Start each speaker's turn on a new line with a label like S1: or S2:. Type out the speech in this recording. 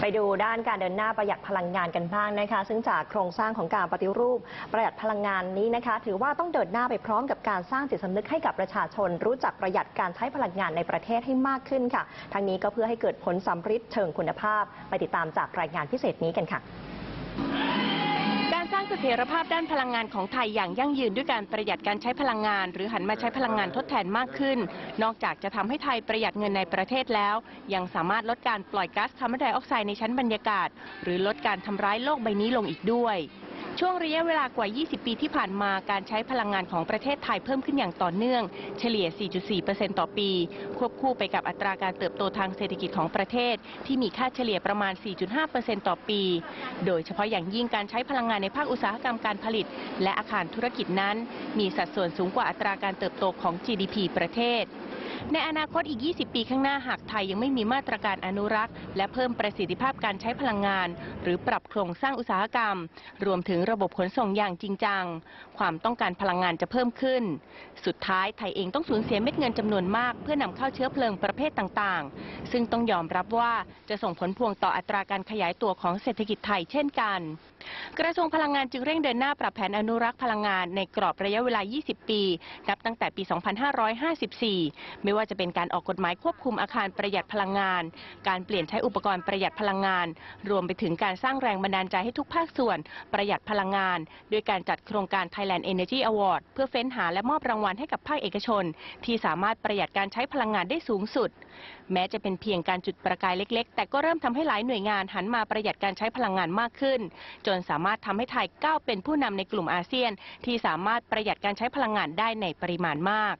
S1: ไปดูด้านการเดินหน้าประหยัดพลังงานกันบ้างนะคะ ซึ่งจากโครงสร้างของการปฏิรูปประหยัดพลังงานนี้นะคะ ถือว่าต้องเดินหน้าไปพร้อมกับการสร้างจิตสำนึกให้กับประชาชน รู้จักประหยัดการใช้พลังงานในประเทศให้มากขึ้นค่ะ ทั้งนี้ก็เพื่อให้เกิดผลสัมฤทธิ์เชิงคุณภาพ ไปติดตามจากรายงานพิเศษนี้กันค่ะ
S2: ถียรภาพด้านพลังงานของไทยอย่างยั่งยืนด้วยการประหยัดการใช้พลังงาน หรือหันมาใช้พลังงานทดแทนมากขึ้น นอกจากจะทำให้ไทยประหยัดเงินในประเทศแล้ว ยังสามารถลดการปล่อยก๊าซคาร์บอนไดออกไซด์ในชั้นบรรยากาศ หรือลดการทำร้ายโลกใบนี้ลงอีกด้วย ช่วงระยะเวลากว่า 20 ปีที่ผ่านมาการใช้พลังงานของประเทศไทยเพิ่มขึ้นอย่างต่อเนื่อง เฉลี่ย 4.4%ต่อปี ควบคู่ไปกับอัตราการเติบโตทางเศรษฐกิจของประเทศ ที่มีค่าเฉลี่ยประมาณ 4.5%ต่อปี โดยเฉพาะอย่างยิ่งการใช้พลังงานในภาคอุตสาหกรรมการผลิต และอาคารธุรกิจนั้น มีสัดส่วนสูงกว่าอัตราการเติบโตของ GDP ประเทศ ในอนาคตอีก 20 ปีข้างหน้าหากไทยยังไม่มีมาตรการอนุรักษ์ และเพิ่มประสิทธิภาพการใช้พลังงาน หรือปรับโครงสร้างอุตสาหกรรม รวมถึงระบบขนส่งอย่างจริงจัง ความต้องการพลังงานจะเพิ่มขึ้น สุดท้ายไทยเองต้องสูญเสียเม็ดเงินจำนวนมาก เพื่อนำเข้าเชื้อเพลิงประเภทต่างๆ ซึ่งต้องยอมรับว่าจะส่งผลพวงต่ออัตราการขยายตัวของเศรษฐกิจไทยเช่นกัน กระทรวงพลังงานจึงเร่งเดินหน้าปรับแผนอนุรักษ์พลังงานในกรอบระยะเวลา 20 ปี นับตั้งแต่ปี 2554 ไม่ว่าจะเป็นการออกกฎหมายควบคุมอาคารประหยัดพลังงาน การเปลี่ยนใช้อุปกรณ์ประหยัดพลังงาน รวมไปถึงการสร้างแรงบันดาลใจให้ทุกภาคส่วนประหยัดพลังงาน ด้วยการจัดโครงการ Thailand Energy Award เพื่อเฟ้นหาและมอบรางวัลให้กับภาคเอกชน ที่สามารถประหยัดการใช้พลังงานได้สูงสุดแม้จะเป็นเพียงการจุดประกายเล็ก ๆ แต่ก็เริ่มทำให้หลายหน่วยงานหันมาประหยัดการใช้พลังงานมากขึ้น จนสามารถทำให้ไทยก้าวเป็นผู้นำในกลุ่มอาเซียน ที่สามารถประหยัดการใช้พลังงานได้ในปริมาณมาก